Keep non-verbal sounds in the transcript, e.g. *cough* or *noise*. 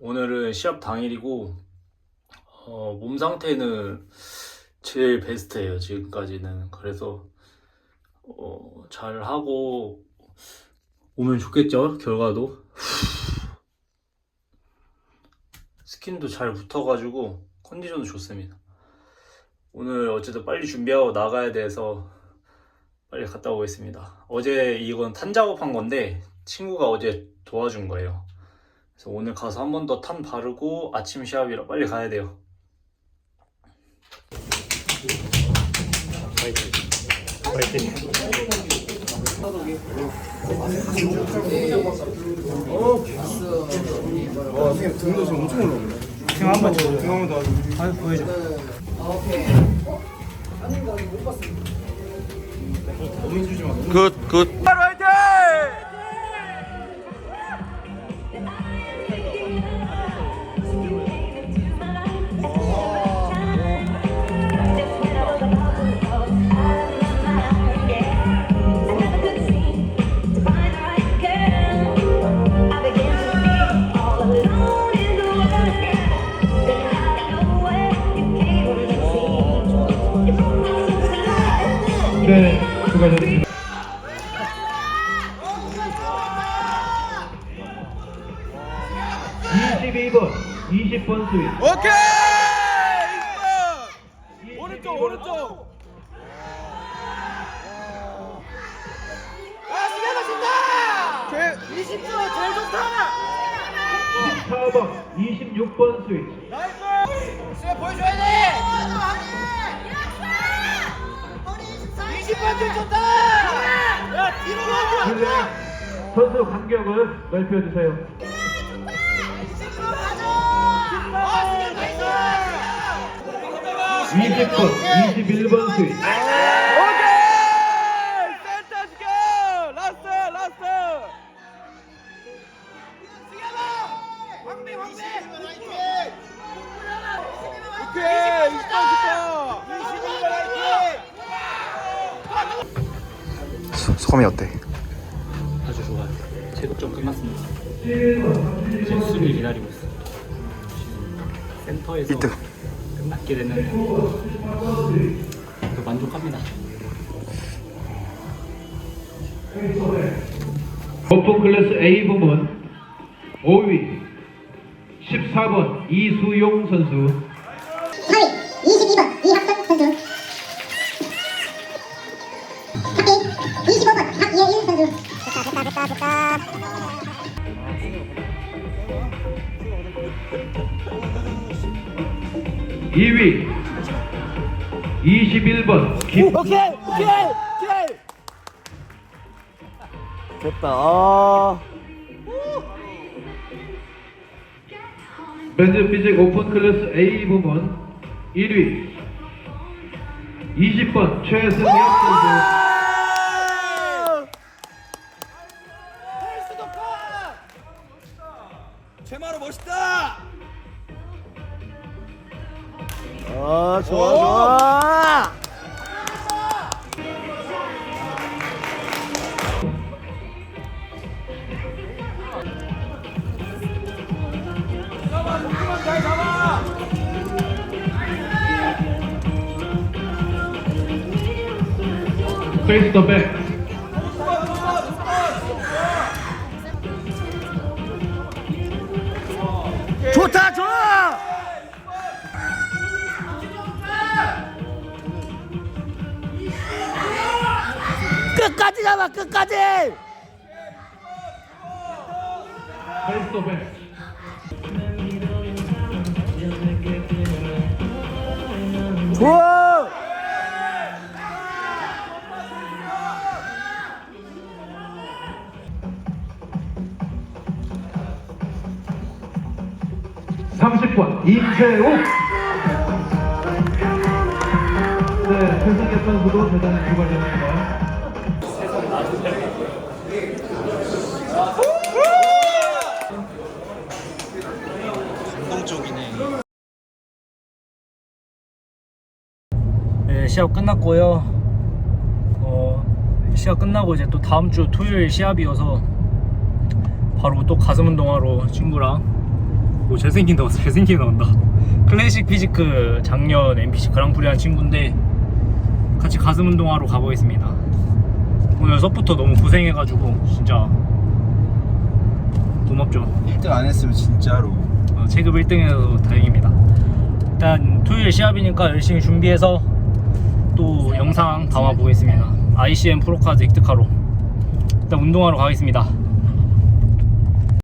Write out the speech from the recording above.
오늘은 시합 당일이고 어, 몸 상태는 제일 베스트예요 지금까지는. 그래서 어, 잘 하고 오면 좋겠죠 결과도? *sighs* 스킨도 잘 붙어가지고 컨디션도 좋습니다. 오늘 어쨌든 빨리 준비하고 나가야 돼서 빨리 갔다 오겠습니다. 어제 이건 탄 작업한 건데 친구가 어제 도와준 거예요 그래서 오늘 가서 한 번 더 탄 바르고 아침 시합이라 빨리 가야 돼요. 와 선생님 등도 지금 엄청 올라오네 지금 한번 줘. 등 한번 더 아, 보여줘. 너무 힘주지 마 너무 굿, 굿. 네, 수고하셨습니다. (22번) (20번) 스윗 오케이! 2번! 오른쪽, 오른쪽! 아, 진다! 제 20초 제일 좋다! 14번 (26번) 스윗 나이스! 수비 보여줘야 돼! 20번 제일 좋다! 야, 뒤로 가지 블랙 선수 간격을 넓혀주세요. 20번 (21번) 스윗 소감이 어때? 아주 좋아요. 체급전 끝났습니다. 지금 수비 기다리고 있어. 지금 센터에서 이등. 끝났게 됐는데 그 만족합니다. 오픈 클래스 A 부문 5위 14번 이수용 선수 4위 22번 이학선 선수 됐다 됐다 2위 21번 김 오케이! 오케이! 오케이! 됐다. 아. 밴드 피직 오픈 클래스 A 부문 1위 20번 최승혁 선수 좋아, 좋아! 잡아, 조금만 잘 잡아! 페이스 더백 잡아, 끝까지! 좋아! 번 임채욱 네 최승혁 선수도 대단히 출발했습니다 네, 시합 끝났고요. 어, 시합 끝나고 이제 또 다음 주 토요일 시합이어서 바로 또 가슴 운동하러 친구랑 오 잘생긴다 *laughs* 잘생기게 나온다. 클래식 피지크 작년 NPC 그랑프리 한 친구인데 같이 가슴 운동하러 가보겠습니다. 오늘 서부터 너무 고생해가지고 진짜 고맙죠. 1등 안 했으면 진짜로 어, 체급 1등해서 다행입니다. 일단 토요일 시합이니까 열심히 준비해서 또 영상 담아 보겠습니다. ICM 프로카드 획득하러 일단 운동하러 가겠습니다